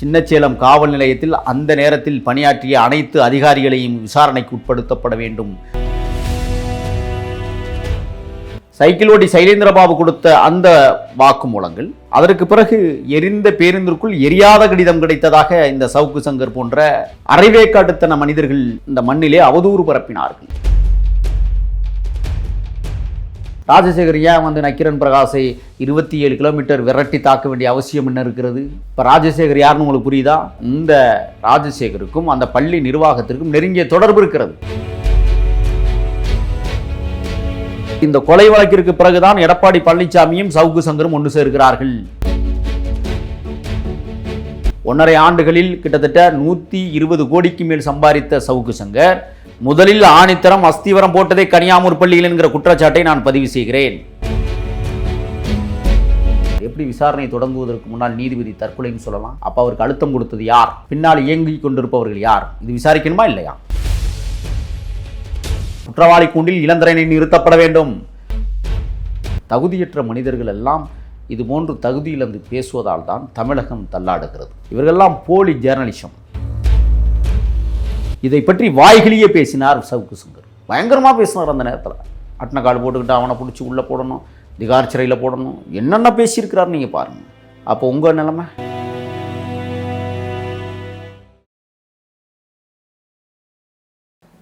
சின்னச்சேலம் காவல் நிலையத்தில் அந்த நேரத்தில் பணியாற்றிய அனைத்து அதிகாரிகளையும் விசாரணைக்கு உட்படுத்தப்பட வேண்டும். சைக்கிள் ஓட்டி சைலேந்திரபாபு கொடுத்த அந்த வாக்குமூலங்கள் அதற்கு பிறகு எரிந்த பேருந்திற்குள் எரியாத கடிதம் கிடைத்ததாக இந்த சவுக்கு சங்கர் போன்ற அரைவேக்காட்டுத்தன மனிதர்கள் இந்த மண்ணிலே அவதூறு பரப்பினார்கள். ராஜசேகர் ஏன் வந்து நக்கிரன் பிரகாஷை இருபத்தி ஏழு கிலோமீட்டர் விரட்டி தாக்க வேண்டிய அவசியம் என்ன இருக்கிறது? இப்போ ராஜசேகர் யாருன்னு உங்களுக்கு புரியுதா? இந்த ராஜசேகருக்கும் அந்த பள்ளி நிர்வாகத்திற்கும் நெருங்கிய தொடர்பு இருக்கிறது. இந்த கொலை வழக்கிற்கு பிறகுதான் எடப்பாடி பழனிசாமியும் சவுக்கு சங்கரும் ஒன்று சேர்கிறார்கள். ஒன்றரை ஆண்டுகளில் கிட்டத்தட்ட நூற்றி இருபது கோடிக்கு மேல் சம்பாதித்த சவுக்கு சங்கர் முதலில் ஆணித்தரம் அஸ்திவரம் போட்டதே கனியாமூர் பள்ளியில் என்கிற குற்றச்சாட்டை நான் பதிவு செய்கிறேன். எப்படி விசாரணை தொடங்குவதற்கு முன்னால் நீதிபதி தற்கொலைன்னு சொல்லலாம். அப்ப அவருக்கு அழுத்தம் கொடுத்தது யார்? பின்னால் இயங்கிக் கொண்டிருப்பவர்கள் யார்? இது விசாரிக்கணுமா இல்லையா? குற்றவாளி கூண்டில் இளந்திரனை நிறுத்தப்பட வேண்டும். தகுதியற்ற மனிதர்கள் எல்லாம் இது போன்று தகுதியிலிருந்து பேசுவதால் தான் தமிழகம் தள்ளாடுகிறது. இவர்களெல்லாம் போலி ஜேர்னலிசம் இதை பற்றி வாய்களியே பேசினார் சவுக்கு சங்கர் பயங்கரமாக பேசினார் அந்த நேரத்தில். அட்ன கால் போட்டுக்கிட்டு அவனை பிடிச்சி உள்ளே போடணும் திகார் சிறையில் போடணும் என்னென்ன பேசியிருக்கிறார் நீங்கள் பாருங்கள் அப்போ உங்கள் நிலைமை?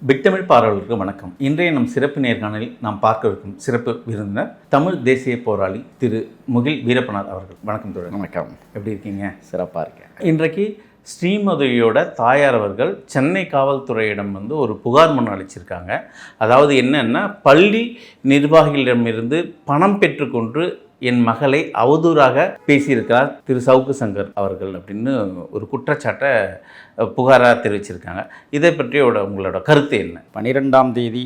பிக்தமிழ் பார்வையாளர்களுக்கு வணக்கம். இன்றைய நம் சிறப்பு நேர்காணலில் நாம் பார்க்கவிருக்கும் சிறப்பு விருந்தினர் தமிழ் தேசிய போராளி திரு முகில் வீரப்பனார் அவர்கள். வணக்கம் தோழர். வணக்கம். எப்படி இருக்கீங்க? சிறப்பாக இருக்கேன். இன்றைக்கு ஸ்ரீமதியோட தாயார் அவர்கள் சென்னை காவல்துறையிடம் வந்து ஒரு புகார் மனு அளிச்சிருக்காங்க. அதாவது என்னென்னா பள்ளி நிர்வாகிகளிடமிருந்து பணம் பெற்றுக்கொண்டு என் மகளை அவதூறாக பேசியிருக்கிறார் திரு. சவுக்கு சங்கர் அவர்கள் அப்படின்னு ஒரு குற்றச்சாட்டை புகாராக தெரிவிச்சிருக்காங்க. இதை பற்றியோட உங்களோட கருத்து என்ன? பன்னிரெண்டாம் தேதி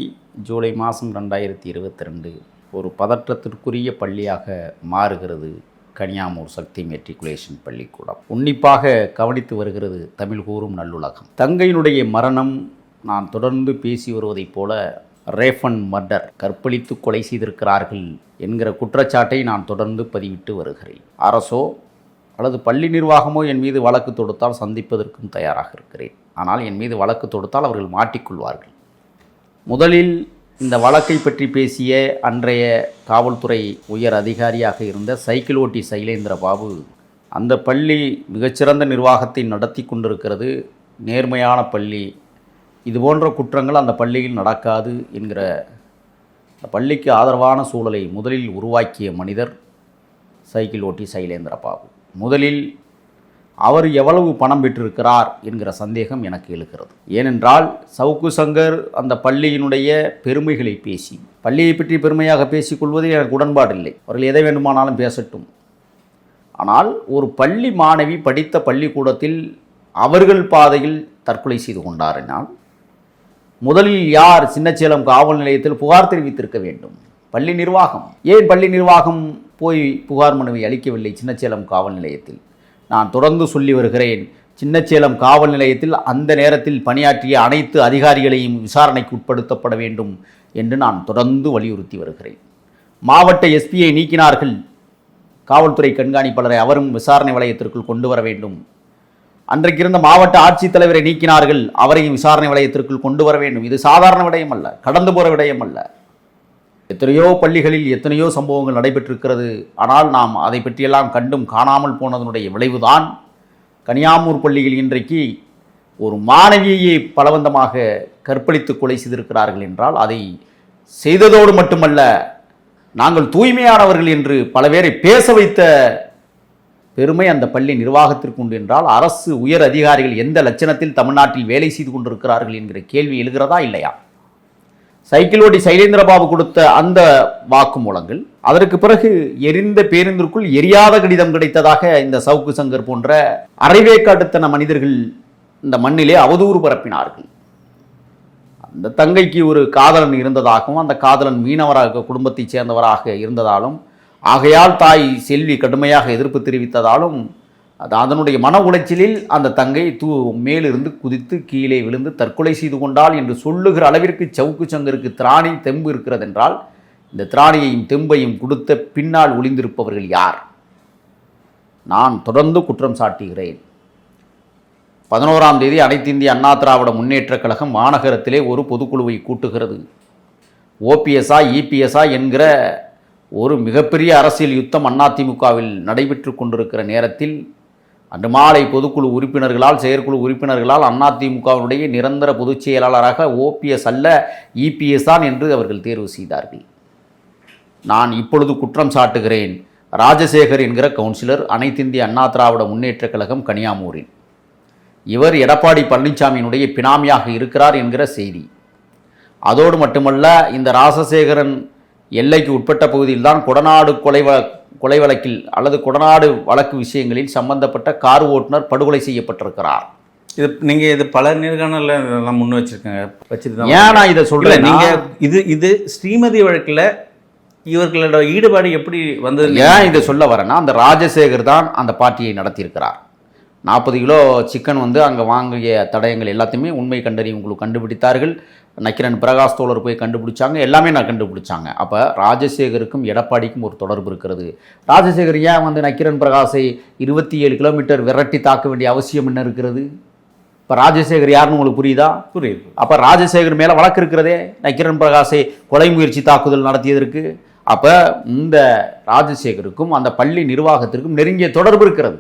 ஜூலை மாதம் ரெண்டாயிரத்தி இருபத்தி ரெண்டு ஒரு பதற்றத்திற்குரிய பள்ளியாக மாறுகிறது. கனியாமூர் சக்தி மெட்ரிகுலேஷன் பள்ளிக்கூடம். உன்னிப்பாக கவனித்து வருகிறது தமிழ் கூறும் நல்லுலகம். தங்கையினுடைய மரணம் நான் தொடர்ந்து பேசி வருவதைப் போல ரேஃபன் மர்டர் கற்பழித்து கொலை செய்திருக்கிறார்கள் என்கிற குற்றச்சாட்டை நான் தொடர்ந்து பதிவிட்டு வருகிறேன். அரசோ அல்லது பள்ளி நிர்வாகமோ என் மீது வழக்கு தொடுத்தால் சந்திப்பதற்கும் தயாராக இருக்கிறேன். ஆனால் என் மீது வழக்கு தொடுத்தால் அவர்கள் மாட்டிக்கொள்வார்கள். முதலில் இந்த வழக்கை பற்றி பேசிய அன்றைய காவல்துறை உயர் அதிகாரியாக இருந்த சைக்கிள் ஓட்டி சைலேந்திர பாபு அந்த பள்ளி மிகச்சிறந்த நிர்வாகத்தை நடத்தி கொண்டிருக்கிறது நேர்மையான பள்ளி. இது போன்ற குற்றங்கள் அந்த பள்ளியில் நடக்காது என்கிற அந்த பள்ளிக்கு ஆதரவான சூழலை முதலில் உருவாக்கிய மனிதர் சைக்கிள் ஓட்டி சைலேந்திர பாபு முதலில் அவர் எவ்வளவு பணம் பெற்றிருக்கிறார் என்கிற சந்தேகம் எனக்கு எழுகிறது. ஏனென்றால் சவுக்கு சங்கர் அந்த பள்ளியினுடைய பெருமைகளை பேசி பள்ளியை பற்றி பெருமையாக பேசிக்கொள்வதில் எனக்கு உடன்பாடு இல்லை. அவர்கள் எதை வேண்டுமானாலும் பேசட்டும். ஆனால் ஒரு பள்ளி மாணவி படித்த பள்ளிக்கூடத்தில் அவர்கள் பாதையில் தற்கொலை செய்து கொண்டாரினால் முதலில் யார் சின்னச்சேலம் காவல் நிலையத்தில் புகார் தெரிவித்திருக்க வேண்டும்? பள்ளி நிர்வாகம். ஏன் பள்ளி நிர்வாகம் போய் புகார் மனுவை அளிக்கவில்லை சின்னச்சேலம் காவல் நிலையத்தில்? நான் தொடர்ந்து சொல்லி வருகிறேன். சின்னச்சேலம் காவல் நிலையத்தில் அந்த நேரத்தில் பணியாற்றிய அனைத்து அதிகாரிகளையும் விசாரணைக்கு உட்படுத்தப்பட வேண்டும் என்று நான் தொடர்ந்து வலியுறுத்தி வருகிறேன். மாவட்ட எஸ்பியை நீக்கினார்கள். காவல்துறை கண்காணிப்பாளரை அவரும் விசாரணை வளையத்திற்குள் கொண்டு வர வேண்டும். அன்றைக்கு இருந்த மாவட்ட ஆட்சித்தலைவரை நீக்கினார்கள். அவரையும் விசாரணை வளையத்திற்குள் கொண்டு வர வேண்டும். இது சாதாரண விடயம் அல்ல. கடந்து போகிற விடயம் அல்ல. எத்தனையோ பள்ளிகளில் எத்தனையோ சம்பவங்கள் நடைபெற்றிருக்கிறது. ஆனால் நாம் அதை பற்றியெல்லாம் கண்டும் காணாமல் போனதனுடைய விளைவுதான் கனியாமூர் பள்ளியில் இன்றைக்கு ஒரு மாணவியை பலவந்தமாக கற்பழித்து கொலை செய்திருக்கிறார்கள் என்றால் அதை செய்ததோடு மட்டுமல்ல நாங்கள் தூய்மையானவர்கள் என்று பல பேரை பேச வைத்த பெருமை அந்த பள்ளி நிர்வாகத்திற்கு உண்டு என்றால் அரசு உயர் அதிகாரிகள் எந்த லட்சணத்தில் தமிழ்நாட்டில் வேலை செய்து கொண்டிருக்கிறார்கள் என்கிற கேள்வி எழுகிறதா இல்லையா? சைக்கிள் ஓட்டி சைலேந்திரபாபு கொடுத்த அந்த வாக்குமூலங்கள் அதற்கு பிறகு எரிந்த பேருந்திற்குள் எரியாத கடிதம் கிடைத்ததாக இந்த சவுக்கு சங்கர் போன்ற அரைவேக்காட்டுத்தன மனிதர்கள் இந்த மண்ணிலே அவதூறு பரப்பினார்கள். அந்த தங்கைக்கு ஒரு காதலன் இருந்ததாகவும் அந்த காதலன் மீனவராக குடும்பத்தைச் சேர்ந்தவராக இருந்ததாலும் ஆகையால் தாய் செல்வி கடுமையாக எதிர்ப்பு தெரிவித்ததாலும் அது அதனுடைய மன உளைச்சலில் அந்த தங்கை தூ மேலிருந்து குதித்து கீழே விழுந்து தற்கொலை செய்து கொண்டாள் என்று சொல்லுகிற அளவிற்கு சவுக்கு சங்கருக்கு திராணி தெம்பு இருக்கிறதென்றால் இந்த திராணியையும் தெம்பையும் கொடுத்த பின்னால் ஒளிந்திருப்பவர்கள் யார்? நான் தொடர்ந்து குற்றம் சாட்டுகிறேன். பதினோராம் தேதி அனைத்து இந்திய அண்ணா திராவிட முன்னேற்றக் கழகம் மாநகரத்திலே ஒரு பொதுக்குழுவை கூட்டுகிறது. ஓபிஎஸ்ஆ இபிஎஸ்ஆ என்கிற ஒரு மிகப்பெரிய அரசியல் யுத்தம் அதிமுகவில் நடைபெற்று கொண்டிருக்கிற நேரத்தில் அன்று மாலை பொதுக்குழு உறுப்பினர்களால் செயற்குழு உறுப்பினர்களால் அதிமுகவினுடைய நிரந்தர பொதுச் செயலாளராக ஓபிஎஸ் அல்ல இபிஎஸ் தான் என்று அவர்கள் தேர்வு செய்தார்கள். நான் இப்பொழுது குற்றம் சாட்டுகிறேன். ராஜசேகர் என்கிற கவுன்சிலர் அனைத்திந்திய அண்ணா திராவிட முன்னேற்றக் கழகம் கனியாமூரின் இவர் எடப்பாடி பழனிசாமியினுடைய பினாமியாக இருக்கிறார் என்கிற செய்தி. அதோடு மட்டுமல்ல இந்த ராசசேகரன் எல்லைக்கு உட்பட்ட பகுதியில்தான் கொடநாடு கொலை கொலை வழக்கில் அல்லது கொடநாடு வழக்கு விஷயங்களில் சம்பந்தப்பட்ட கார் ஓட்டுநர் படுகொலை செய்யப்பட்டிருக்கிறார். இது நீங்க இது பல நேர்காணல்ல இதெல்லாம் முன் வச்சிருக்கீங்க. வச்சுட்டு ஏன் நான் இதை சொல்றேன் நீங்க இது இது ஸ்ரீமதி வழக்குல இவர்களோட ஈடுபாடு எப்படி வந்தது? ஏன் இதை சொல்ல வரேன்னா அந்த ராஜசேகர் தான் அந்த பார்ட்டியை நடத்தியிருக்கிறார். நாற்பது கிலோ சிக்கன் வந்து அங்கே வாங்கிய தடயங்கள் எல்லாத்தையுமே உண்மை கண்டறி உங்களுக்கு கண்டுபிடித்தார்கள். நக்கிரன் பிரகாஷ் தோழர் போய் கண்டுபிடிச்சாங்க. எல்லாமே நான் கண்டுபிடிச்சாங்க. அப்போ ராஜசேகருக்கும் எடப்பாடிக்கும் ஒரு தொடர்பு இருக்கிறது. ராஜசேகர் ஏன் வந்து நக்கிரன் பிரகாஷை இருபத்தி ஏழு கிலோமீட்டர் விரட்டி தாக்க வேண்டிய அவசியம் என்ன இருக்கிறது? இப்போ ராஜசேகர் யாருன்னு உங்களுக்கு புரியுதா? புரியுது. அப்போ ராஜசேகர் மேலே வழக்கு இருக்கிறதே நக்கிரன் பிரகாஷை கொலை முயற்சி தாக்குதல் நடத்தியதற்கு. அப்போ இந்த ராஜசேகருக்கும் அந்த பள்ளி நிர்வாகத்திற்கும் நெருங்கிய தொடர்பு இருக்கிறது.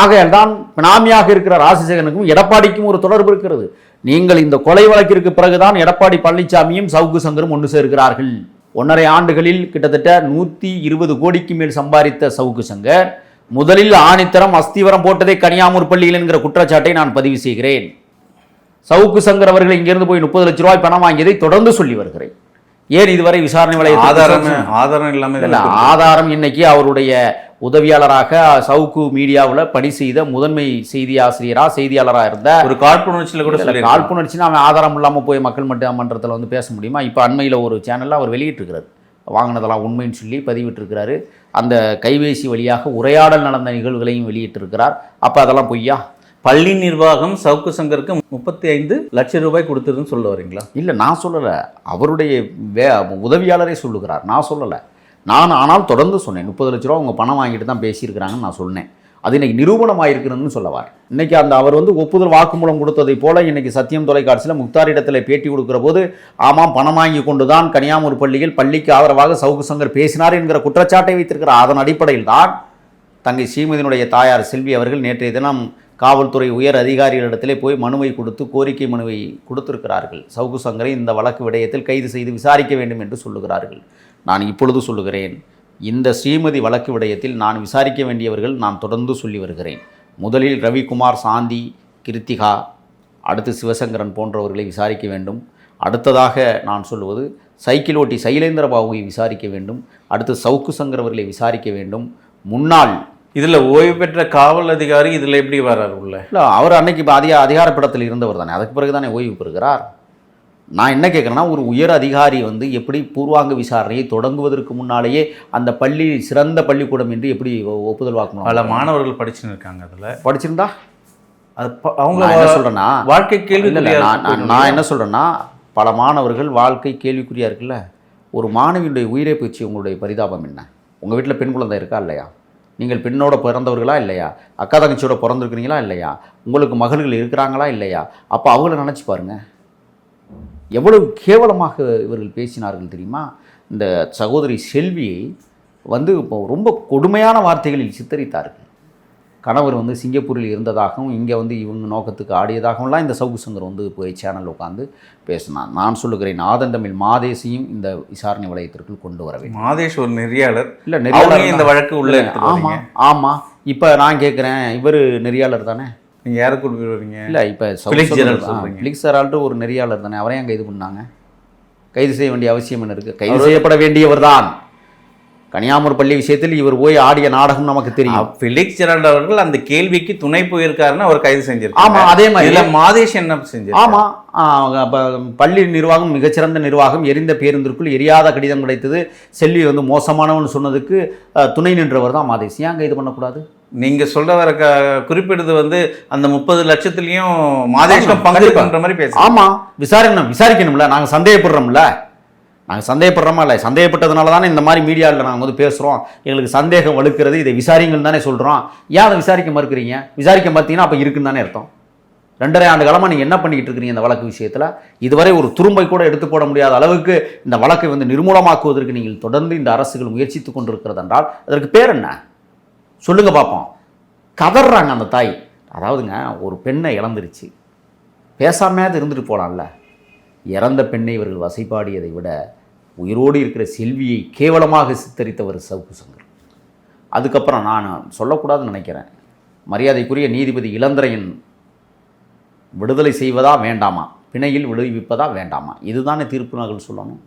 ஆகையால் தான் பினாமியாக இருக்கிற ராசிசேகனுக்கும் எடப்பாடிக்கும் ஒரு தொடர்பு இருக்கிறது. நீங்கள் இந்த கொலை வழக்கிற்கு பிறகுதான் எடப்பாடி பழனிசாமியும் சவுக்கு சங்கரும் ஒன்று சேர்கிறார்கள் ஒன்றரை ஆண்டுகளில் கிட்டத்தட்ட நூற்றி இருபது கோடிக்கு மேல் சம்பாதித்த சவுக்கு சங்கர் முதலில் ஆணித்தரம் அஸ்திவரம் போட்டதே கனியாமூர் பள்ளியில் என்கிற குற்றச்சாட்டை நான் பதிவு செய்கிறேன். சவுக்கு சங்கர் அவர்கள் இங்கிருந்து போய் முப்பது லட்ச ரூபாய் பணம் வாங்கியதை தொடர்ந்து சொல்லி வருகிறேன். ஏன் இதுவரை விசாரணை வளையத்தில் ஆதாரம் ஆதாரம் இல்லாம இல்ல, ஆதாரம் இன்னைக்கு அவருடைய உதவியாளராக சவுக்கு மீடியாவுல பணி செய்த முதன்மை செய்தி ஆசிரியரா செய்தியாளரா இருந்த ஒரு காழ்ப்புணர்ச்சியில கூட இல்ல, சொல்லி காழ்ப்புணர்ச்சின்னா அவன் ஆதாரம் இல்லாம போய் மக்கள் மன்ற மன்றத்தில் வந்து பேச முடியுமா? இப்போ அண்மையில் ஒரு சேனல்ல அவர் வெளியிட்டிருக்கிறார். வாங்கினதெல்லாம் உண்மைன்னு சொல்லி பதிவிட்டிருக்கிறாரு. அந்த கைபேசி வழியாக உரையாடல் நடந்த நிகழ்வுகளையும் வெளியிட்டிருக்கிறார். அப்போ அதெல்லாம் பொய்யா? பள்ளி நிர்வாகம் சவுக்கு சங்கருக்கு முப்பத்தி ஐந்து லட்சம் ரூபாய் கொடுத்துருதுன்னு சொல்ல வரீங்களா? இல்லை நான் சொல்லலை. அவருடைய வே உதவியாளரே சொல்லுகிறார். நான் சொல்லலை. நான் ஆனால் தொடர்ந்து சொன்னேன். முப்பது லட்ச ரூபா அவங்க பணம் வாங்கிட்டு தான் பேசியிருக்கிறாங்கன்னு நான் சொன்னேன். அது இன்னைக்கு நிரூபணமாயிருக்கிறதுன்னு சொல்லவார் இன்னைக்கு அந்த அவர் வந்து ஒப்புதல் வாக்குமூலம் கொடுத்ததை போல இன்னைக்கு சத்தியம் தொலைக்காட்சியில் முக்தாரிடத்தில் பேட்டி கொடுக்கிற போது ஆமாம் பணம் வாங்கி கொண்டு தான் கனியாமூர் பள்ளியில் பள்ளிக்கு ஆதரவாக சவுக்கு சங்கர் பேசினார் என்கிற குற்றச்சாட்டை வைத்திருக்கிறார். அதன் அடிப்படையில் தான் தங்கை ஸ்ரீமதியினுடைய தாயார் செல்வி அவர்கள் நேற்றைய தினம் காவல்துறை உயர் அதிகாரிகளிடத்திலே போய் மனுவை கொடுத்து கோரிக்கை மனுவை கொடுத்திருக்கிறார்கள். சவுக்கு சங்கரை இந்த வழக்கு விடயத்தில் கைது செய்து விசாரிக்க வேண்டும் என்று சொல்லுகிறார்கள். நான் இப்பொழுது சொல்லுகிறேன் இந்த ஸ்ரீமதி வழக்கு விடயத்தில் நான் விசாரிக்க வேண்டியவர்கள் நான் தொடர்ந்து சொல்லி வருகிறேன். முதலில் ரவிக்குமார் சாந்தி கிருத்திகா அடுத்து சிவசங்கரன் போன்றவர்களை விசாரிக்க வேண்டும். அடுத்ததாக நான் சொல்லுவது சைக்கிள் ஓட்டி சைலேந்திர பாபுவை விசாரிக்க வேண்டும். அடுத்து சவுக்கு சங்கர் அவர்களை விசாரிக்க வேண்டும். முன்னாள் இதுல ஓய்வு பெற்ற காவல் அதிகாரி இதுல எப்படி வர்றாரு உள்ள? இல்லை அவர் அன்னைக்கு இப்போ அதிக அதிகாரப்படத்தில் இருந்தவர் தானே. அதுக்கு பிறகு தானே ஓய்வு பெறுகிறார். நான் என்ன கேட்குறேன்னா ஒரு உயர் அதிகாரி வந்து எப்படி பூர்வாங்க விசாரணையை தொடங்குவதற்கு முன்னாலேயே அந்த பள்ளி சிறந்த பள்ளிக்கூடம் என்று எப்படி ஒப்புதல் பல வாக்கணும் மாணவர்கள் படிச்சுன்னு இருக்காங்க அதுல. படிச்சிருந்தா? அது அவங்க என்ன சொல்கிறேன்னா வாழ்க்கை கேள்வி நான் நான் என்ன சொல்கிறேன்னா பல மாணவர்கள் வாழ்க்கை கேள்விக்குறியாக இருக்குல்ல? ஒரு மாணவியுடைய உயிரை பற்றி உங்களுடைய பரிதாபம் என்ன? உங்கள் வீட்டில் பெண் குழந்தை இருக்கா இல்லையா? நீங்கள் பெண்ணோட பிறந்தவர்களா இல்லையா? அக்கா தங்கச்சியோட பிறந்திருக்கிறீங்களா இல்லையா? உங்களுக்கு மகள்கள் இருக்கிறாங்களா இல்லையா? அப்போ அவங்கள நினச்சி பாருங்க. எவ்வளவு கேவலமாக இவர்கள் பேசினார்கள் தெரியுமா? இந்த சகோதரி செல்வியை வந்து இப்போ ரொம்ப கொடுமையான வார்த்தைகளில் சித்தரித்தார்கள். கணவர் வந்து சிங்கப்பூரில் இருந்ததாகவும் இங்கே வந்து இவங்க நோக்கத்துக்கு ஆடியதாகவும்லாம் இந்த சவுக்கு சங்கர் வந்து போய் சேனல் உட்காந்து பேசினான் நான் சொல்லுகிறேன் ஆதன் மாதேசியும் இந்த விசாரணை வளையத்திற்குள் கொண்டு வர வேண்டும். மாதேஷ் ஒரு நெறியாளர். இல்லை அவரையும் இந்த வழக்கு உள்ள ஆமாம். ஆமாம் இப்போ நான் கேட்குறேன் இவர் நெறியாளர் தானே? நீங்க யாரை கூட்டிட்டு வரீங்க இல்லை இப்போ Felix Gerald சொல்றீங்க. பிளிக்ஸ் ஜெரால்டு ஒரு நெறியாளர் தானே. அவரையும் கைது பண்ணாங்க? கைது செய்ய வேண்டிய அவசியம் என்ன இருக்குது கைது செய்யப்பட வேண்டியவர் தான். கனியாமூர் பள்ளி விஷயத்தில் இவர் போய் ஆடிய நாடகம் நமக்கு தெரியும். பிலிக்ஸ் ஜெரால்ட் அவர்கள் அந்த கேள்விக்கு துணை போயிருக்காருன்னு அவர் கைது செஞ்சிருக்காரு. ஆமா அதே மாதிரி. இதுல மாதேஷ் என்ன செஞ்சார் ஆமா ஆ, அப்ப பள்ளி நிர்வாகம் மிகச்சிறந்த நிர்வாகம் எரிந்த பேருந்திற்குள் எரியாத கடிதம் கிடைத்தது. செல்வி வந்து மோசமானவன் சொன்னதுக்கு துணை நின்றவர் தான் மாதேஷ். ஏன் இது பண்ணக்கூடாது? நீங்க சொல்ற வர க- குறிப்பிடுறது வந்து அந்த முப்பது லட்சத்துலயும் மாதேஷும் பங்கு. பண்ற மாதிரி பேச ஆமா விசாரிக்கணும் விசாரிக்கணும்ல. நாங்க சந்தேகப்படுறோம்ல. நாங்கள் சந்தேகப்படுறோமா இல்லை? சந்தேகப்பட்டதுனால தானே இந்த மாதிரி மீடியாவில் நாங்கள் வந்து பேசுகிறோம் எங்களுக்கு சந்தேகம் வலுக்கிறது இதை விசாரிங்கள் தானே சொல்கிறோம் ஏன் அதை விசாரிக்க மறுக்கிறீங்க? விசாரிக்க மறுத்தீங்கன்னா அப்போ இருக்குன்னு தானே அர்த்தம். ரெண்டரை ஆண்டு காலமாக நீங்கள் என்ன பண்ணிக்கிட்டு இருக்கிறீங்க இந்த வழக்கு விஷயத்தில்? இதுவரை ஒரு துரும்பை கூட எடுத்து போட முடியாத அளவுக்கு இந்த வழக்கை வந்து நிர்மூலமாக்குவதற்கு நீங்கள் தொடர்ந்து இந்த அரசுகள் முயற்சித்து கொண்டிருக்கிறது என்றால் அதற்கு பேர் என்ன? சொல்லுங்கள் பார்ப்போம் கதறாங்க அந்த தாய். அதாவதுங்க ஒரு பெண்ணை இழந்துருச்சு. பேசாமையாவது இருந்துட்டு போகலாம்ல இறந்த பெண்ணை இவர்கள் வசைப்பாடியதை விட உயிரோடு இருக்கிற செல்வியை கேவலமாக சித்தரித்தவர் சவுக்கு சங்கர். அதுக்கப்புறம் நான் சொல்லக்கூடாதுன்னு நினைக்கிறேன். மரியாதைக்குரிய நீதிபதி இளந்திரையன் விடுதலை செய்வதா வேண்டாமா? பிணையில் விடுவிப்பதா வேண்டாமா? இதுதானே தீர்ப்பு நகல் சொல்லணும்.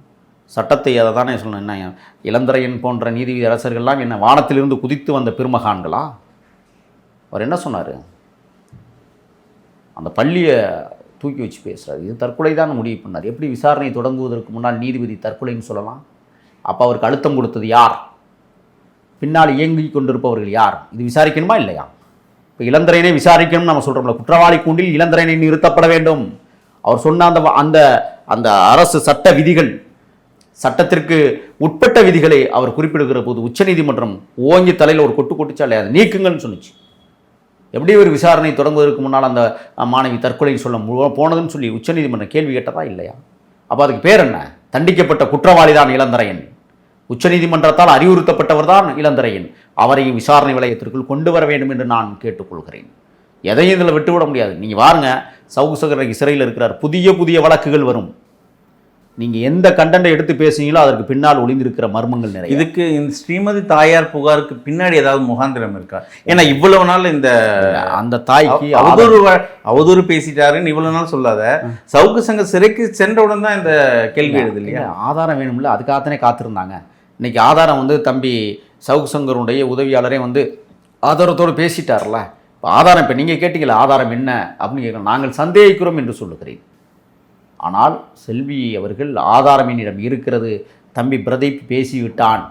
சட்டத்தை அதை தானே சொல்லணும். என்ன இளந்திரையன் போன்ற நீதிபதி அரசர்கள்லாம் என்ன வானத்திலிருந்து குதித்து வந்த பெருமகான்களா? அவர் என்ன சொன்னார்? அந்த பள்ளியை தூக்கி வச்சு பேசுகிறார் இது தற்கொலை தான் முடிவு பண்ணார். எப்படி விசாரணை தொடங்குவதற்கு முன்னால் நீதிபதி தற்கொலைன்னு சொல்லலாம்? அப்போ அவருக்கு அழுத்தம் கொடுத்தது யார்? பின்னால் இயங்கி கொண்டிருப்பவர்கள் யார்? இது விசாரிக்கணுமா இல்லையா? இப்போ இளந்திரையனை விசாரிக்கணும்னு நம்ம சொல்கிறோம்ல குற்றவாளி கூண்டில் இளந்திரையனை நிறுத்தப்பட வேண்டும். அவர் சொன்ன அந்த அந்த அந்த அரசு சட்ட விதிகள் சட்டத்திற்கு உட்பட்ட விதிகளை அவர் குறிப்பிடுகிற போது உச்சநீதிமன்றம் ஓங்கி தலையில் ஒரு கொட்டு கொட்டுச்சா இல்லையா? அதை நீக்குங்கன்னு சொன்னுச்சு. எப்படி ஒரு விசாரணை தொடங்குவதற்கு முன்னால் அந்த மாணவி தற்கொலை சொல்ல போனதுன்னு சொல்லி உச்சநீதிமன்றம் கேள்வி கேட்டதா இல்லையா? அப்போ அதுக்கு பேர் என்ன? தண்டிக்கப்பட்ட குற்றவாளி தான் இளந்தரையன். உச்சநீதிமன்றத்தால் அறிவுறுத்தப்பட்டவர் தான் இளந்தரையன். அவரை விசாரணை வளையத்திற்குள் கொண்டு வர வேண்டும் என்று நான் கேட்டுக்கொள்கிறேன். எதையும் இதில் விட்டுவிட முடியாது. நீங்கள் வாருங்க. சவுகு சகர் சிறையில் இருக்கிறார். புதிய புதிய வழக்குகள் வரும். நீங்கள் எந்த கண்டென்ட்டை எடுத்து பேசுனீங்களோ அதற்கு பின்னால் ஒளிந்திருக்கிற மர்மங்கள் நிறைய. இதுக்கு இந்த ஸ்ரீமதி தாயார் புகாருக்கு பின்னாடி ஏதாவது முகாந்திரம் இருக்கா? ஏன்னா இவ்வளவு நாள் இந்த அந்த தாய்க்கு அவதூறு அவதூறு பேசிட்டாருன்னு இவ்வளவு நாள் சொல்லாத. சவுக்கு சங்க சிறைக்கு சென்றவுடன் தான் இந்த கேள்வி எழுது இல்லையா இல்ல, ஆதாரம் வேணும்ல அதுக்காகத்தானே காத்திருந்தாங்க. இன்னைக்கு ஆதாரம் வந்து தம்பி சவுக் சங்கருடைய உதவியாளரே வந்து ஆதாரத்தோடு பேசிட்டார்ல. இப்போ ஆதாரம் இப்போ நீங்கள் கேட்டீங்களா ஆதாரம் என்ன அப்படின்னு கேட்கலாம் நாங்கள் சந்தேகிக்கிறோம் என்று சொல்லுகிறேன். ஆனால் செல்வி அவர்கள் ஆதாரம் என்னிடம் இருக்கிறது. தம்பி பிரதீப் பேசிவிட்டான்.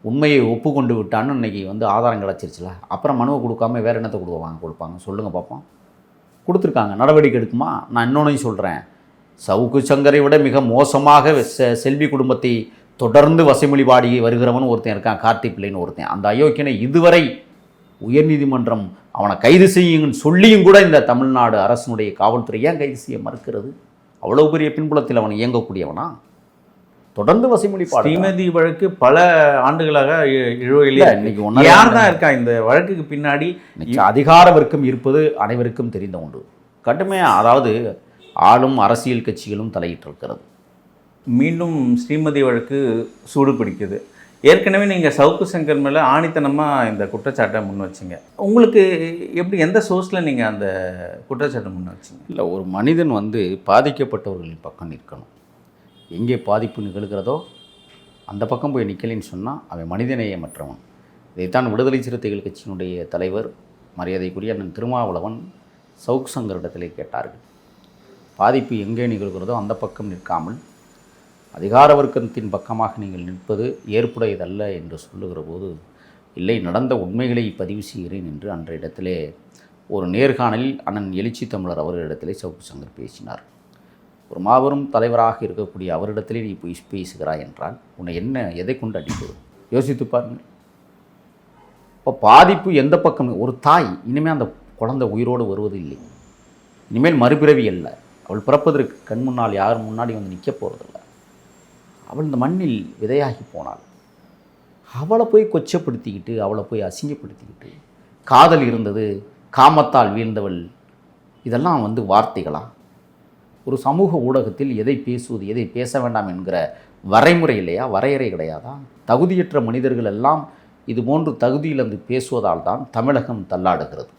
உண்மையை ஒப்புக்கொண்டு விட்டான்னு இன்னைக்கு வந்து ஆதாரம் கிடச்சிருச்சுல. அப்புறம் மனுவை கொடுக்காம வேறு என்னத்தை கொடுப்பாங்க கொடுப்பாங்க? சொல்லுங்கள் பார்ப்போம் கொடுத்துருக்காங்க. நடவடிக்கை எடுக்குமா? நான் இன்னொன்றையும் சொல்கிறேன் சவுக்கு சங்கரை விட மிக மோசமாக செ- செல்வி குடும்பத்தை தொடர்ந்து வசைமொழி பாடி வருகிறவன் ஒருத்தன் இருக்கான். கார்த்திக் பிள்ளைன்னு ஒருத்தன். அந்த அயோக்கியனை இதுவரை உயர்நீதிமன்றம் அவனை கைது செய்யுங்கன்னு சொல்லியும் கூட இந்த தமிழ்நாடு அரசினுடைய காவல்துறை ஏன் கைது செய்ய மறுக்கிறது? அவ்வளவு பெரிய பின்புலத்தில் அவன் இயங்கக்கூடியவனா? தொடர்ந்து வசைமொழி ஸ்ரீமதி வழக்கு பல ஆண்டுகளாக இழுவையிலே. இன்னைக்கு ஒன்னரை யார் தான் இருக்கா? இந்த வழக்குக்கு பின்னாடி அதிகார வர்க்கம் இருப்பது அனைவருக்கும் தெரிந்த ஒன்று. கடுமையாக அதாவது ஆளும் அரசியல் கட்சிகளும் தலையிட்டிருக்கிறது. மீண்டும் ஸ்ரீமதி வழக்கு சூடு பிடிக்குது ஏற்கனவே நீங்கள் சவுக்கு சங்கர் மேலே ஆணித்தனமாக இந்த குற்றச்சாட்டை முன் வச்சிங்க. உங்களுக்கு எப்படி எந்த சோர்ஸில் நீங்கள் அந்த குற்றச்சாட்டை முன் வச்சீங்க? இல்லை ஒரு மனிதன் வந்து பாதிக்கப்பட்டவர்களின் பக்கம் நிற்கணும். எங்கே பாதிப்பு நிகழ்கிறதோ அந்த பக்கம் போய் நிற்கலைன்னு சொன்னால் அவன் மனிதநேயமற்றவன் இதைத்தான் விடுதலை சிறுத்தைகள் கட்சியினுடைய தலைவர் மரியாதைக்குரிய அண்ணன் திருமாவளவன் சவுக் சங்கரிடத்திலே கேட்டார்கள். பாதிப்பு எங்கே நிகழ்கிறதோ அந்த பக்கம் நிற்காமல் அதிகார வர்க்கத்தின் பக்கமாக நீங்கள் நிற்பது ஏற்புடையதல்ல என்று சொல்லுகிற போது இல்லை நடந்த உண்மைகளை பதிவு செய்கிறேன் என்று அன்றைய இடத்திலே ஒரு நேர்காணலில் அண்ணன் எழுச்சி தமிழர் அவர்களிடத்திலே சவுக்கு சங்கர் பேசினார். ஒரு மாபெரும் தலைவராக இருக்கக்கூடிய அவரிடத்திலே நீ போய் பேசுகிறாய் என்றால் உன்னை என்ன எதை கொண்டு அடிப்பது? யோசித்து பாருங்கள். இப்போ பாதிப்பு எந்த பக்கம்? ஒரு தாய் இனிமேல் அந்த குழந்தை உயிரோடு வருவது இல்லை இனிமேல் மறுபிறவி அல்ல. அவள் பிறப்பதற்கு கண் முன்னால் யார் முன்னாடி வந்து நிற்க போகிறதில்லை அவள் இந்த மண்ணில் விதையாகி போனாள். அவளை போய் கொச்சப்படுத்திக்கிட்டு அவளை போய் அசிங்கப்படுத்திக்கிட்டு காதல் இருந்தது காமத்தால் வீழ்ந்தவள். இதெல்லாம் வந்து வார்த்தைகளா? ஒரு சமூக ஊடகத்தில் எதை பேசுவது எதை பேச வேண்டாம் என்கிற வரைமுறை இல்லையா? வரையறை கிடையாதா? தகுதியற்ற மனிதர்கள் எல்லாம் இது போன்று தகுதியிலிருந்து பேசுவதால் தான் தமிழகம் தள்ளாடுகிறது.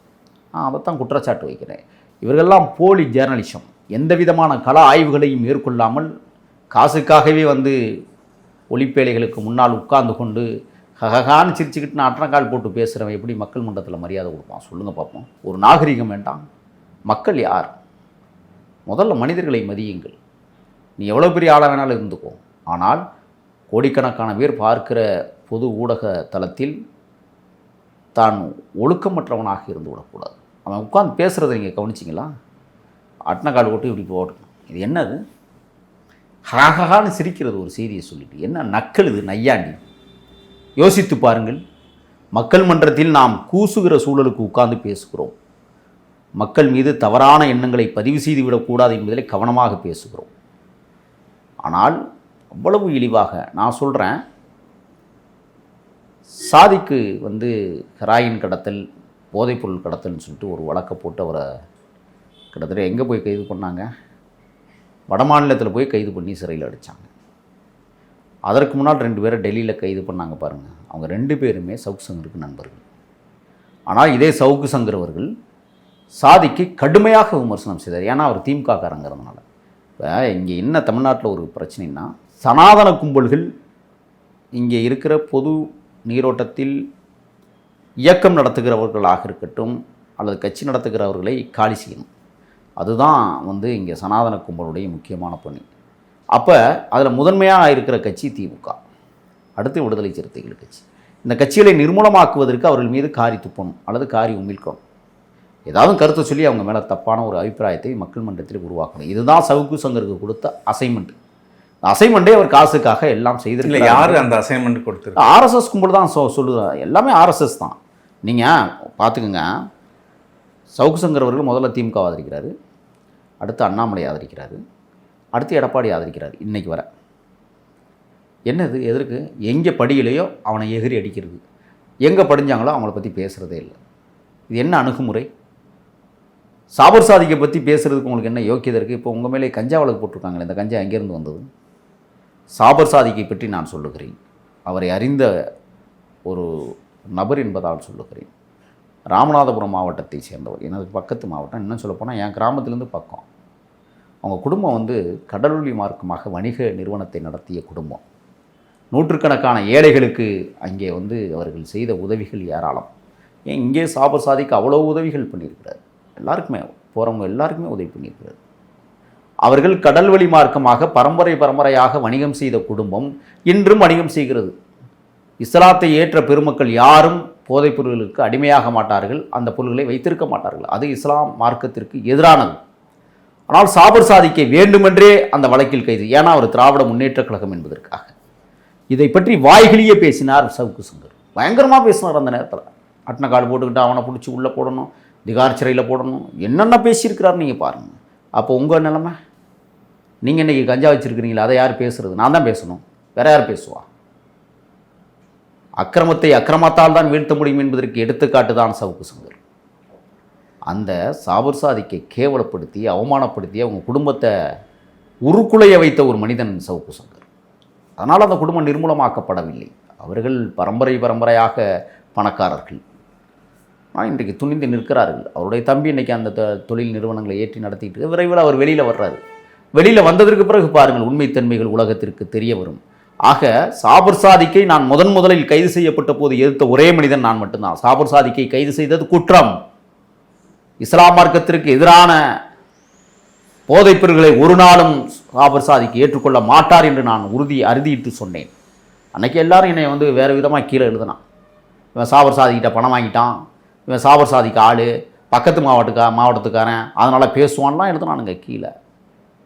நான் அதைத்தான் குற்றச்சாட்டு வைக்கிறேன். இவர்களெல்லாம் போலி ஜேர்னலிசம் எந்த விதமான கல ஆய்வுகளையும் மேற்கொள்ளாமல் காசுக்காகவே வந்து ஒளிப்பேழைகளுக்கு முன்னால் உட்கார்ந்து கொண்டு ஹஹகான்னு சிரிச்சுக்கிட்டு நான் போட்டு பேசுகிறவன் எப்படி மக்கள் மன்றத்தில் மரியாதை கொடுப்பான்? சொல்லுங்கள் பார்ப்போம் ஒரு நாகரிகம் வேண்டாம். மக்கள் யார்? முதல்ல மனிதர்களை மதியுங்கள். நீ எவ்வளோ பெரிய ஆளாக வேணாலும் இருந்துக்கோ. ஆனால் கோடிக்கணக்கான பேர் பார்க்கிற பொது ஊடக தளத்தில் தான் ஒழுக்கமற்றவனாக இருந்து விடக்கூடாது. அவன் உட்காந்து பேசுகிறத நீங்கள் கவனிச்சிங்களா? அட்னக்கால் போட்டு இப்படி போடணும் இது என்னது? ஹாஹான்னு சிரிக்கிறது ஒரு செய்தியை சொல்லிட்டு என்ன நக்கல் இது நையாண்டி. யோசித்து பாருங்கள் மக்கள் மன்றத்தில் நாம் கூசுகிற சூழலுக்கு உட்கார்ந்து பேசுகிறோம். மக்கள் மீது தவறான எண்ணங்களை பதிவு செய்து விடக்கூடாது என்பதிலே கவனமாக பேசுகிறோம். ஆனால் அவ்வளவு இழிவாக நான் சொல்கிறேன் சாதிக்கு வந்து ஹெராயின் கடத்தல் போதைப்பொருள் கடத்தல்னு சொல்லிட்டு ஒரு வழக்கை போட்டு அவரை கிட்டத்தட்ட எங்கே போய் கைது பண்ணாங்க? வடமாநிலத்தில் போய் கைது பண்ணி சிறையில் அடித்தாங்க அதற்கு முன்னால் ரெண்டு பேரை டெல்லியில் கைது பண்ணாங்க பாருங்கள் அவங்க ரெண்டு பேருமே சவுக்கு சங்கருக்கு நண்பர்கள். ஆனால் இதே சவுக்கு சங்கர் அவர்கள் சாதிக்கு கடுமையாக விமர்சனம் செய்தார். ஏன்னா அவர் திமுககாரங்கிறதுனால. இப்போ இங்கே என்ன தமிழ்நாட்டில் ஒரு பிரச்சனைன்னா சனாதன கும்பல்கள் இங்கே இருக்கிற பொது நீரோட்டத்தில் இயக்கம் நடத்துகிறவர்களாக இருக்கட்டும் அல்லது கட்சி நடத்துகிறவர்களை காலி செய்யணும். அதுதான் வந்து இங்கே சனாதன கும்பலுடைய முக்கியமான பணி. அப்போ அதில் முதன்மையாக இருக்கிற கட்சி திமுக. அடுத்து விடுதலை சிறுத்தைகள் கட்சி. இந்த கட்சிகளை நிர்மூலமாக்குவதற்கு அவர்கள் மீது காரி துப்பணும் அல்லது காரி உமிழ்க்கணும். ஏதாவது கருத்தை சொல்லி அவங்க மேலே தப்பான ஒரு அபிப்பிராயத்தை மக்கள் மன்றத்தில் உருவாக்கணும். இதுதான் சவுக்கு சங்கருக்கு கொடுத்த அசைன்மெண்ட். அசைன்மெண்ட்டே அவர் காசுக்காக எல்லாம் இல்லை செய்திருக்கிறார் யார் அந்த அசைன்மெண்ட் கொடுத்துருக்கு? ஆர்எஸ்எஸ் கும்பல் தான் சொ சொல்லுது. எல்லாமே ஆர்எஸ்எஸ் தான். நீங்கள் பார்த்துக்குங்க. சவுக்கு சங்கர் அவர்கள் முதல்ல திமுக ஆதரிக்கிறாரு அடுத்து அண்ணாமலை ஆதரிக்கிறாரு. அடுத்து எடப்பாடி ஆதரிக்கிறார் இன்றைக்கி வர. என்னது எதற்கு? எங்கே படியிலையோ அவனை எகிரி அடிக்கிறது. எங்கே படிஞ்சாங்களோ அவங்கள பற்றி பேசுகிறதே இல்லை. இது என்ன அணுகுமுறை? சாபர் சாதிக்கை பற்றி பேசுகிறதுக்கு உங்களுக்கு என்ன யோக்கியதை இருக்குது இப்போ உங்கள் மேலே கஞ்சா வழக்கு போட்டிருக்காங்களே இந்த கஞ்சா எங்கேருந்து வந்தது? சாபர் சாதிக்கை பற்றி நான் சொல்லுகிறேன். அவரை அறிந்த ஒரு நபர் என்பதால் சொல்லுகிறேன். ராமநாதபுரம் மாவட்டத்தை சேர்ந்தவர். எனது பக்கத்து மாவட்டம். இன்னும் சொல்லப்போனால் என் கிராமத்திலேருந்து பக்கம். அவங்க குடும்பம் வந்து கடலொளி மார்க்கமாக வணிக நிறுவனத்தை நடத்திய குடும்பம். நூற்றுக்கணக்கான ஏழைகளுக்கு அங்கே வந்து அவர்கள் செய்த உதவிகள் ஏராளம். ஏன் இங்கே சாபர் சாதிக்கு அவ்வளோ உதவிகள் பண்ணியிருக்கிறார். எல்லாருக்குமே போகிறவங்க எல்லாருக்குமே உதவி பண்ணியிருக்கிறார். அவர்கள் கடல் வழி மார்க்கமாக பரம்பரை பரம்பரையாக வணிகம் செய்த குடும்பம் இன்றும் வணிகம் செய்கிறது. இஸ்லாத்தை ஏற்ற பெருமக்கள் யாரும் போதைப் பொருள்களுக்கு அடிமையாக மாட்டார்கள் அந்த பொருள்களை வைத்திருக்க மாட்டார்கள். அது இஸ்லாம் மார்க்கத்திற்கு எதிரானது. ஆனால் சாபர் சாதிக்க வேண்டுமென்றே அந்த வழக்கில் கைது. ஏன்னா அவர் திராவிட முன்னேற்றக் கழகம் என்பதற்காக. இதை பற்றி வாய்களியே பேசினார் சவுக்கு சுங்கர் பயங்கரமாக பேசினார் அந்த நேரத்தில். அட்னக்காடு போட்டுக்கிட்டு அவனை பிடிச்சி உள்ளே போடணும் திகார் சிறையில் போடணும். என்னென்ன பேசியிருக்கிறார் நீங்கள் பாருங்கள் அப்போ உங்கள் நிலைமை? நீங்கள் இன்றைக்கி கஞ்சா வச்சுருக்கிறீங்களா அதை யார் பேசுகிறது நான் தான் பேசணும். வேற யார் பேசுவா? அக்கிரமத்தை அக்கிரமத்தால் தான் வீழ்த்த முடியும் என்பதற்கு எடுத்துக்காட்டு தான் சவுக்கு சுந்தர். அந்த சாபர் சாதிக்கை கேவலப்படுத்தி அவமானப்படுத்தி அவங்க குடும்பத்தை உருக்குலைய வைத்த ஒரு மனிதன் சவுக்கு சுந்தர். அதனால் அந்த குடும்பம் நிர்மூலமாக்கப்படவில்லை. அவர்கள் பரம்பரை பரம்பரையாக பணக்காரர்கள். ஆனால் இன்றைக்கு துணிந்து நிற்கிறார்கள். அவருடைய தம்பி இன்றைக்கி அந்த தொ- தொழில் நிறுவனங்களை ஏற்றி நடத்திட்டு விரைவில் அவர் வெளியில் வர்றாரு. வெளியில் வந்ததற்கு பிறகு பாருங்கள் உண்மைத்தன்மைகள் உலகத்திற்கு தெரிய வரும். ஆக சாபர் சாதிக்கை நான் முதன் முதலில் கைது செய்யப்பட்ட போது எதிர்த்த ஒரே மனிதன் நான் மட்டும்தான். சாபர் சாதிக்கை கைது செய்தது குற்றம். இஸ்லாம் மார்க்கத்திற்கு எதிரான போதைப்பொருள்களை ஒரு நாளும் சாபர் சாதிக்கு ஏற்றுக்கொள்ள மாட்டார் என்று நான் உறுதி அறுதியிட்டு சொன்னேன். அன்னைக்கு எல்லாரும் என்னை வந்து வேறு விதமாக கீழே எழுதினான். இவன் சாபர் சாதிக்கிட்ட பணம் வாங்கிட்டான். இவன் சாபர் சாதிக்கு ஆள். பக்கத்து மாவட்டக்கா மாவட்டத்துக்காரன். அதனால் பேசுவான்லாம் எழுதுனானுங்க கீழே.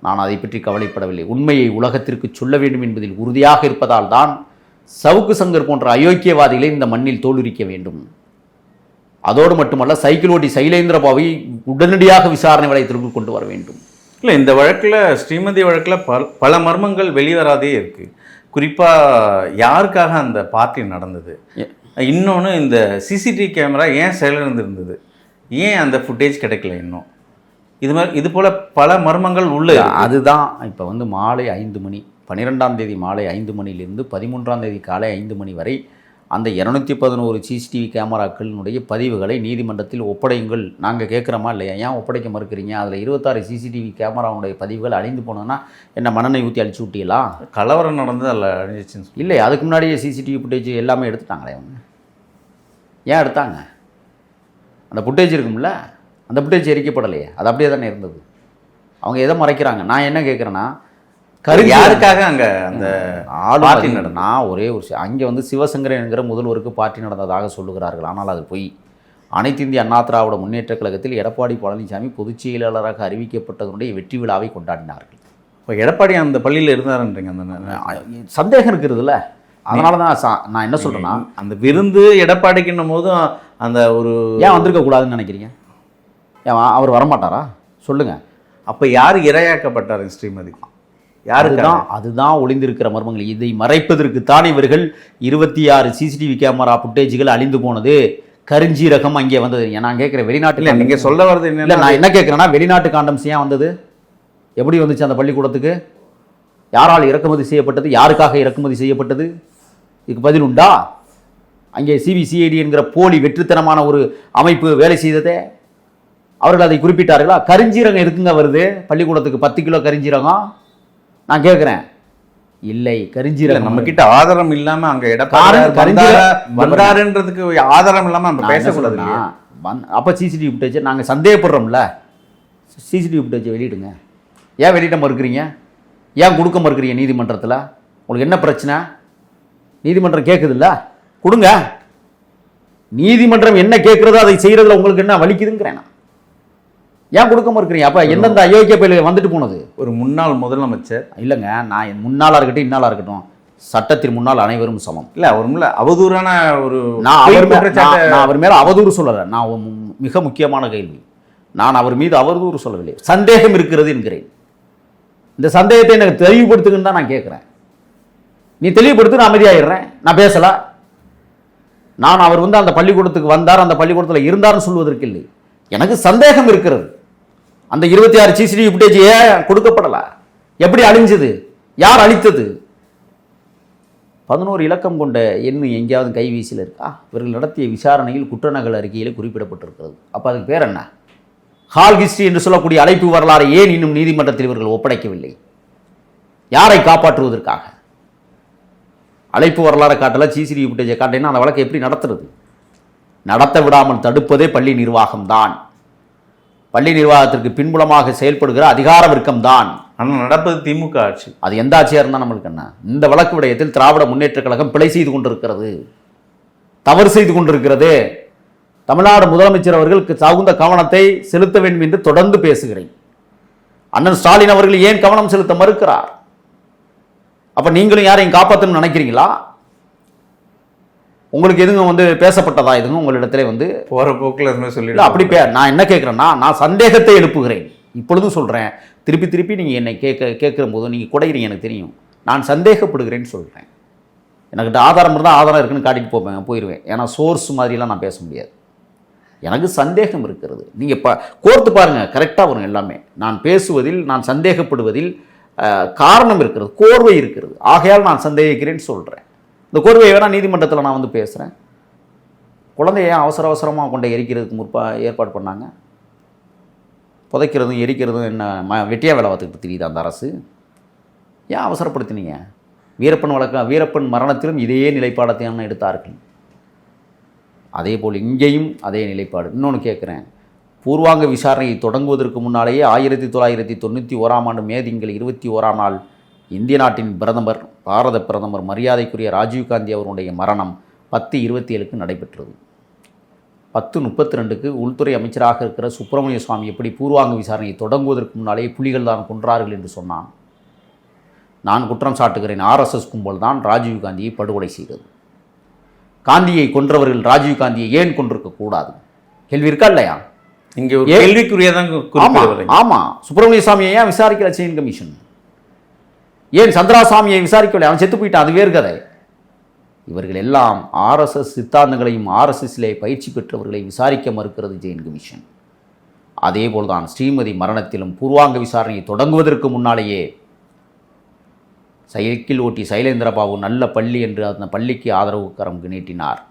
நான் அதை பற்றி கவலைப்படவில்லை. உண்மையை உலகத்திற்கு சொல்ல வேண்டும் என்பதில் உறுதியாக இருப்பதால் தான் சவுக்கு சங்கர் போன்ற அயோக்கியவாதிகளை இந்த மண்ணில் தோலுரிக்க வேண்டும். அதோடு மட்டுமல்ல சைக்கிள் ஓட்டி சைலேந்திரபாவை உடனடியாக விசாரணை வளையத்திற்கு கொண்டு வர வேண்டும். இல்லை இந்த வழக்கில் ஸ்ரீமதி வழக்கில் பல பல மர்மங்கள் வெளிவராதே இருக்குது குறிப்பாக யாருக்காக அந்த பார்ட்டி நடந்தது? இன்னொன்று இந்த சிசிடிவி கேமரா ஏன் செயலிழந்து இருந்தது ஏன் அந்த ஃபுட்டேஜ் கிடைக்கல இன்னும்? இது மாதிரி இது போல் பல மர்மங்கள் உள்ள. அதுதான். இப்போ வந்து மாலை ஐந்து மணி பன்னிரெண்டாம் தேதி மாலை ஐந்து மணியிலிருந்து பதிமூன்றாம் தேதி காலை ஐந்து மணி வரை அந்த இரநூத்தி பதினோரு சிசிடிவி கேமராக்களினுடைய பதிவுகளை நீதிமன்றத்தில் ஒப்படையுங்கள். நாங்கள் கேட்குறோமா இல்லையா? ஏன் ஒப்படைக்க மறுக்கிறீங்க? அதில் இருபத்தாறு சிசிடிவி கேமராவுடைய பதிவுகள் அழிந்து போனோன்னா என்ன மண்ணெண்ணெய் ஊற்றி அழிச்சு விட்டீங்களா? கலவரம் நடந்தது அதில் அழிஞ்சிச்சுன்னு இல்லை அதுக்கு முன்னாடியே சிசிடிவி ஃபுட்டேஜ் எல்லாமே எடுத்துட்டாங்களே அவங்க. ஏன் எடுத்தாங்க? அந்த ஃபுட்டேஜ் இருக்கும்ல? அந்த ஃபுட்டேஜ் எரிக்கப்படலையே. அது அப்படியே தானே இருந்தது. அவங்க எதை மறைக்கிறாங்க? நான் என்ன கேட்குறேன்னா கரு யாருக்காக அங்கே அந்த ஆளும் பார்ட்டி. நான் ஒரே ஒரு அங்கே வந்து சிவசங்கரன் என்கிற முதல்வருக்கு பார்ட்டி நடந்ததாக சொல்லுகிறார்கள். ஆனால் அது பொய். அனைத்து இந்திய அண்ணா திராவிட முன்னேற்றக் கழகத்தில் எடப்பாடி பழனிசாமி பொதுச் செயலாளராக அறிவிக்கப்பட்டதனுடைய வெற்றி விழாவை கொண்டாடினார்கள். இப்போ எடப்பாடி அந்த பள்ளியில் இருந்தாருன்றீங்க அந்த சந்தேகம் இருக்கிறதுல அதனால தான் சா- நான் என்ன சொல்கிறேன்னா அந்த விருந்து எடப்பாடிக்குன்னும் போதும் அந்த ஒரு ஏன் வந்திருக்க கூடாதுன்னு நினைக்கிறீங்க? அவர் வரமாட்டாரா? சொல்லுங்க. அப்ப யார் இரையாக்கப்பட்டாரு ஸ்ரீமதி? யாருக்காக அதுதான் அதுதான் ஒளிந்திருக்கிற மர்மங்கள். இதை மறைப்பதற்கு தான் இவர்கள் இருபத்தி ஆறு சிசிடிவி கேமரா ஃபுட்டேஜ்கள் அழிந்து போனது. கருஞ்சீரகம் அங்கே வந்தது. நான் கேட்குறேன் வெளிநாட்டில் இல்ல நீங்க சொல்ல வர்றது என்னன்னா நான் என்ன கேட்குறேன்னா வெளிநாட்டு காண்டம்ஸ் ஏன் வந்தது? எப்படி வந்துச்சு அந்த பள்ளிக்கூடத்துக்கு? யாரால் இறக்குமதி செய்யப்பட்டது? யாருக்காக இறக்குமதி செய்யப்பட்டது? இதுக்கு பதில் உண்டா? அங்கே சிபிசிஐடி என்கிற போலி வெற்றித்தனமான ஒரு அமைப்பு வேலை செய்ததே. அவர்கள் அதை குறிப்பிட்டார்களா? கரிஞ்சீரகம் எதுக்குங்க வருது? பள்ளிக்கூடத்துக்கு பத்து கிலோ கரிஞ்சீரகம்? நான் கேட்குறேன். இல்லை கரிஞ்சீரகம் நம்ம கிட்ட ஆதாரம் இல்லாம அங்க வந்தாருன்றதுக்கு ஆதாரம் இல்லாம நம்ம பேசக்கூடாது அப்போ சிசிடிவி ஃபுட்டேஜ் நாங்கள் சந்தேகப்படுறோம்ல. சிசிடிவி ஃபுட்டேஜை வெளியிடுங்க. ஏன் வெளியிட மறுக்கிறீங்க? ஏன் கொடுக்க மறுக்கிறீங்க நீதிமன்றத்தில்? உங்களுக்கு என்ன பிரச்சனை? நீதிமன்றம் கேட்குதுல்ல கொடுங்க. நீதிமன்றம் என்ன கேட்குறதோ அதை செய்கிறதுல உங்களுக்கு என்ன வலிக்குதுங்கிறேன் நான். ஏன் கொடுக்க மறுக்கிறீங்க அப்போ எந்தெந்த அயோக்கிய பயில வந்துட்டு போனது? ஒரு முன்னாள் முதலமைச்சர். இல்லைங்க நான் என் முன்னாளாக இருக்கட்டும் இன்னாளாக இருக்கட்டும் சட்டத்தின் முன்னால் அனைவரும் சமம். இல்ல அவர் முன்ன அவதூறான ஒரு நான் அவர் நான் மேல அவதூறு சொல்லலை. நான் மிக முக்கியமான கேள்வி. நான் அவர் மீது அவதூறு சொல்லவில்லை. சந்தேகம் இருக்கிறது என்கிறேன். இந்த சந்தேகத்தை எனக்கு தெளிவுபடுத்துங்கன்னு தான் நான் கேட்குறேன் நீ தெளிவுபடுத்து நான் அமைதியாயிடுறேன். நான் பேசல. நான் அவர் வந்து அந்த பள்ளிக்கூடத்துக்கு வந்தார் அந்த பள்ளிக்கூடத்தில் இருந்தார்னு சொல்வதற்கு இல்லை. எனக்கு சந்தேகம் இருக்கிறது. அந்த இருபத்தி ஆறு சிசிடிவி ஃபுட்டேஜ் ஏன் கொடுக்கப்படலை. எப்படி அழிஞ்சது? யார் அழித்தது? பதினோரு இலக்கம் கொண்ட எண்ணு எங்கேயாவது கைவீசியில் இருக்கா? இவர்கள் நடத்திய விசாரணையில் குற்றநகல் அறிக்கையில் குறிப்பிடப்பட்டிருக்கிறது. அப்போ அதுக்கு பேர் என்ன? ஹால் ஹிஸ்டரி என்று சொல்லக்கூடிய அழைப்பு வரலாறு ஏன் இன்னும் நீதிமன்றத்தில் இவர்கள் ஒப்படைக்கவில்லை? யாரை காப்பாற்றுவதற்காக? அழைப்பு வரலாறு காட்டல சிசிடிவி ஃபுட்டேஜை காட்டினா அந்த வழக்கை எப்படி நடத்துறது? நடத்த விடாமல் தடுப்பதே பள்ளி நிர்வாகம்தான். பள்ளி நிர்வாகத்திற்கு பின்புலமாக செயல்படுகிற அதிகார வர்க்கம்தான் ஆனா நடப்பது திமுக ஆட்சி. அது எந்த ஆட்சியாக இருந்தால் நம்மளுக்கு என்ன? இந்த வழக்கு விடயத்தில் திராவிட முன்னேற்றக் கழகம் பிழை செய்து கொண்டிருக்கிறது. தவறு செய்து கொண்டிருக்கிறது. தமிழ்நாடு முதலமைச்சர் அவர்களுக்கு தகுந்த கவனத்தை செலுத்த வேண்டும் என்று தொடர்ந்து பேசுகிறேன். அண்ணன் ஸ்டாலின் அவர்கள் ஏன் கவனம் செலுத்த மறுக்கிறார்? அப்ப நீங்களும் யாரையும் காப்பாற்றணும்னு நினைக்கிறீங்களா? உங்களுக்கு எதுங்க வந்து பேசப்பட்டதா? எதுங்க உங்களிடத்துல வந்து போற போக்குல எதுவுமே இல்ல சொல்லிடலாம் அப்படி பே நான் என்ன கேட்குறேன்னா நான் சந்தேகத்தை எழுப்புகிறேன். இப்பொழுதும் சொல்கிறேன் திருப்பி திருப்பி நீங்கள் என்னை கேட்க கேட்குற போது நீங்கள் குடைகிறீங்க எனக்கு தெரியும். நான் சந்தேகப்படுகிறேன்னு சொல்கிறேன் எனக்கிட்ட ஆதாரம் இருந்தால் ஆதாரம் இருக்குன்னு காட்டிட்டு போவேன் போயிடுவேன் ஏன்னா சோர்ஸ் மாதிரிலாம் நான் பேச முடியாது. எனக்கு சந்தேகம் இருக்கிறது. நீங்கள் ப கோர்த்து பாருங்கள் கரெக்டாக வரும் எல்லாமே. நான் பேசுவதில் நான் சந்தேகப்படுவதில் காரணம் இருக்கிறது கோர்வை இருக்கிறது. ஆகையால் நான் சந்தேகிக்கிறேன்னு சொல்கிறேன் இந்த கோர்வையை வேணால் நீதிமன்றத்தில் நான் வந்து பேசுகிறேன் குழந்தைய ஏன் அவசர அவசரமாக கொண்டு எரிக்கிறதுக்கு முற்பா ஏற்பாடு பண்ணாங்க? புதைக்கிறதும் எரிக்கிறதும் என்ன ம வெட்டியாக வேலை பார்த்துக்கிட்டு தெரியுது அந்த அரசு? ஏன் அவசரப்படுத்தினீங்க? வீரப்பன் வழக்க வீரப்பன் மரணத்திலும் இதே நிலைப்பாடத்தையான எடுத்தார்கள். அதே போல் இங்கேயும் அதே நிலைப்பாடு. இன்னொன்று கேட்குறேன் பூர்வாங்க விசாரணையை தொடங்குவதற்கு முன்னாலேயே ஆயிரத்தி தொள்ளாயிரத்தி தொண்ணூற்றி ஓராம் ஆண்டு மே திங்கள் இருபத்தி ஓராம் நாள் இந்திய நாட்டின் பிரதமர் பாரத பிரதமர் மரியாதைக்குரிய ராஜீவ்காந்தி அவருடைய மரணம் பத்து இருபத்தி ஏழுக்கு நடைபெற்றது. பத்து முப்பத்தி ரெண்டுக்கு உள்துறை அமைச்சராக இருக்கிற சுப்பிரமணிய சுவாமி எப்படி பூர்வாங்க விசாரணையை தொடங்குவதற்கு முன்னாலே புலிகள் தான் கொன்றார்கள் என்று சொன்னான். நான் குற்றம் சாட்டுகிறேன். ஆர்எஸ்எஸ் கும்பல் தான் ராஜீவ்காந்தியை படுகொலை செய்தது. காந்தியை கொன்றவர்கள் ராஜீவ்காந்தியை ஏன் கொண்டிருக்க கூடாது? கேள்வி இருக்கா இல்லையா? இங்க ஒரு ஏ- கேள்விக்குறியா தான் ஆமா குறிப்பிடுறீங்க ஆமா. சுப்பிரமணிய சாமியை ஏன் விசாரிக்கல? செயின் கமிஷன். ஏன் சந்திராசாமியை விசாரிக்கவில்லை? அவன் செத்து போயிட்டான். அது வேறு கதை இவர்கள் எல்லாம் ஆர்எஸ்எஸ் சித்தாந்தங்களையும் ஆர்எஸ்எஸ்லே பயிற்சி பெற்றவர்களை விசாரிக்க மறுக்கிறது ஜெயின் கமிஷன் அதேபோல் தான் ஸ்ரீமதி மரணத்திலும் பூர்வாங்க விசாரணையை தொடங்குவதற்கு முன்னாலேயே சைக்கிள் ஓட்டி சைலேந்திரபாபு நல்ல பள்ளி என்று அந்த பள்ளிக்கு ஆதரவு கரம் நீட்டினார்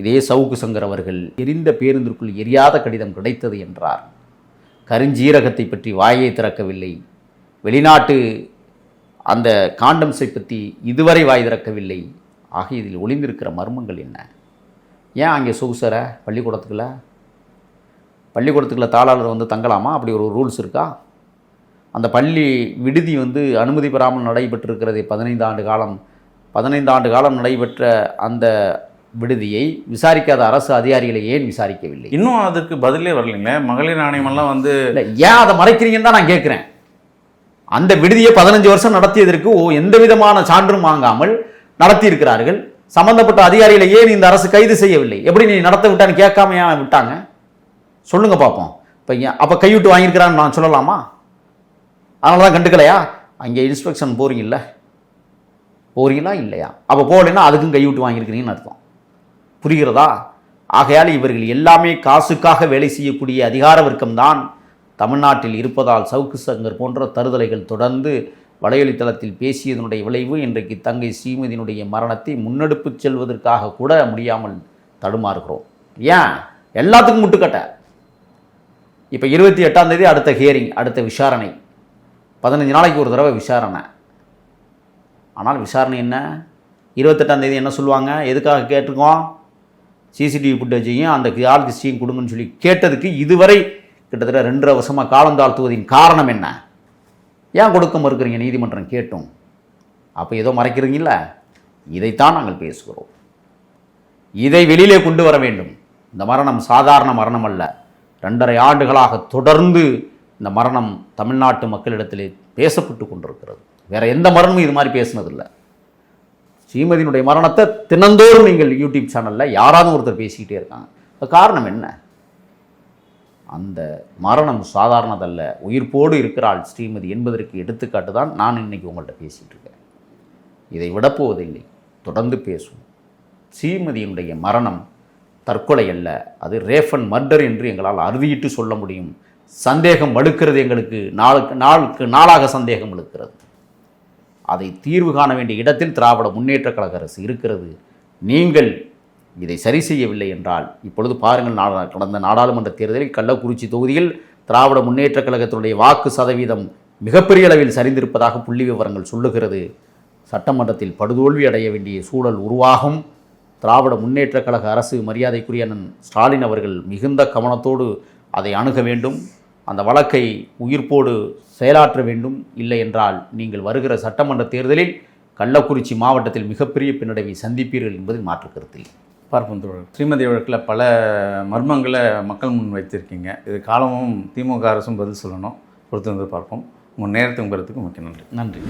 இதே சவுக்கு சங்கர் அவர்கள் எரிந்த பேருந்திற்குள் எரியாத கடிதம் கிடைத்தது என்றார். கருஞ்சீரகத்தை பற்றி வாயை திறக்கவில்லை. வெளிநாட்டு அந்த காண்டம்ஸை பற்றி இதுவரை வாய் திறக்கவில்லை. ஆக இதில் ஒளிந்திருக்கிற மர்மங்கள் என்ன? ஏன் அங்கே சொகுசர பள்ளிக்கூடத்துக்குள்ள பள்ளிக்கூடத்துக்குள்ள தாளாளர் வந்து தங்கலாமா? அப்படி ஒரு ரூல்ஸ் இருக்கா? அந்த பள்ளி விடுதி வந்து அனுமதி பெறாமல் நடைபெற்றிருக்கிறது பதினைந்து ஆண்டு காலம். பதினைந்து ஆண்டு காலம் நடைபெற்ற அந்த விடுதியை விசாரிக்காத அரசு அதிகாரிகளை ஏன் விசாரிக்கவில்லை? இன்னும் அதுக்கு பதிலே வரலைங்களே? மகளிர் ஆணையம் எல்லாம் வந்து இல்லை ஏன் அதை மறைக்கிறீங்கன்னு தான் நான் கேட்குறேன். அந்த விடுதியை பதினஞ்சு வருஷம் நடத்தியதற்கு ஓ எந்த விதமான சான்றும் வாங்காமல் நடத்தியிருக்கிறார்கள். சம்பந்தப்பட்ட அதிகாரிகளை ஏன் இந்த அரசு கைது செய்யவில்லை? எப்படி நீ நடத்த விட்டான்னு கேட்காம ஏன் விட்டாங்க? சொல்லுங்க பார்ப்போம் இப்போ அப்போ கைவிட்டு வாங்கியிருக்கிறான்னு நான் சொல்லலாமா? அதனால தான் கண்டுக்கலையா? அங்கே இன்ஸ்பெக்ஷன் போறீங்கல்ல? போறீங்களா இல்லையா? அப்போ போகலைன்னா அதுக்கும் கைவிட்டு வாங்கியிருக்கிறீங்கன்னு அர்த்தம். புரிகிறதா? ஆகையால் இவர்கள் எல்லாமே காசுக்காக வேலை செய்யக்கூடிய அதிகார வர்க்கம்தான். தமிழ்நாட்டில் இருப்பதால் சவுக்கு சங்கர் போன்ற தருதலைகள் தொடர்ந்து வலையொலித்தளத்தில் பேசியதனுடைய விளைவு இன்றைக்கு தங்கை ஸ்ரீமதியினுடைய மரணத்தை முன்னெடுப்பு செல்வதற்காக கூட முடியாமல் தடுமாறுகிறோம். ஏன்? எல்லாத்துக்கும் முட்டுக்கட்ட. இப்போ இருபத்தி எட்டாம் தேதி அடுத்த ஹியரிங் அடுத்த விசாரணை. பதினஞ்சு நாளைக்கு ஒரு தடவை விசாரணை. ஆனால் விசாரணை என்ன? இருபத்தெட்டாம் தேதி என்ன சொல்லுவாங்க? எதுக்காக கேட்டிருக்கோம்? சிசிடிவி ஃபுட்டேஜையும் அந்த ஆளுக்கு சீன் கொடுங்கன்னு சொல்லி கேட்டதுக்கு இதுவரை கிட்டத்தட்ட ரெண்டரை வருஷமாக காலம் தாழ்த்துவதின் காரணம் என்ன? ஏன் கொடுக்க மறுக்கிறீங்க நீதிமன்றம் கேட்டும். அப்போ ஏதோ மறைக்கிறீங்கள இதைத்தான் நாங்கள் பேசுகிறோம். இதை வெளியிலே கொண்டு வர வேண்டும். இந்த மரணம் சாதாரண மரணம் அல்ல. ரெண்டரை ஆண்டுகளாக தொடர்ந்து இந்த மரணம் தமிழ்நாட்டு மக்களிடத்திலே பேசப்பட்டு கொண்டிருக்கிறது. வேற எந்த மரணமும் இது மாதிரி பேசினதில்லை. ஸ்ரீமதியினுடைய மரணத்தை தினந்தோறும் நீங்கள் யூடியூப் சேனலில் யாராவது ஒருத்தர் பேசிக்கிட்டே இருக்காங்க. காரணம் என்ன? அந்த மரணம் சாதாரணதல்ல. உயிர்ப்போடு இருக்கிறாள் ஸ்ரீமதி என்பதற்கு எடுத்துக்காட்டு தான் நான் இன்னைக்கு உங்கள்கிட்ட பேசிகிட்டு இருக்கேன். இதை விடப்போவதில்லை. தொடர்ந்து பேசுவோம். ஸ்ரீமதியினுடைய மரணம் தற்கொலை அல்ல. அது ரேஃபன் மர்டர் என்று எங்களால் அறுதியிட்டு சொல்ல முடியும். சந்தேகம் வலுக்கிறது எங்களுக்கு. நாளுக்கு நாளுக்கு நாளாக சந்தேகம் வலுக்கிறது. அதை தீர்வு காண வேண்டிய இடத்தில் திராவிட முன்னேற்ற கழக அரசு இருக்கிறது. நீங்கள் இதை சரி செய்யவில்லை என்றால் இப்பொழுது பாருங்கள் நாடா கடந்த நாடாளுமன்ற தேர்தலில் கள்ளக்குறிச்சி தொகுதியில் திராவிட முன்னேற்ற கழகத்தினுடைய வாக்கு சதவீதம் மிகப்பெரிய அளவில் சரிந்திருப்பதாக புள்ளி விவரங்கள் சொல்லுகிறது. சட்டமன்றத்தில் படுதோல்வி அடைய வேண்டிய சூழல் உருவாகும். திராவிட முன்னேற்ற கழக அரசு மரியாதைக்குரிய ஸ்டாலின் அவர்கள் மிகுந்த கவனத்தோடு அதை அணுக வேண்டும். அந்த வழக்கை உயிர்ப்போடு செயலாற்ற வேண்டும். இல்லை என்றால் நீங்கள் வருகிற சட்டமன்ற தேர்தலில் கள்ளக்குறிச்சி மாவட்டத்தில் மிகப்பெரிய பின்னடைவை சந்திப்பீர்கள் என்பதில் மாற்று கருத்து பார்ப்போம் தோழர். ஸ்ரீமதி வழக்கில் பல மர்மங்களை மக்கள் முன் வைத்திருக்கீங்க. இது காலமும் திமுக அரசும் பதில் சொல்லணும். பொறுத்து வந்து பார்ப்போம். உங்கள் நேரத்தை உங்கிறதுக்கு முக்கிய நன்றி. நன்றி.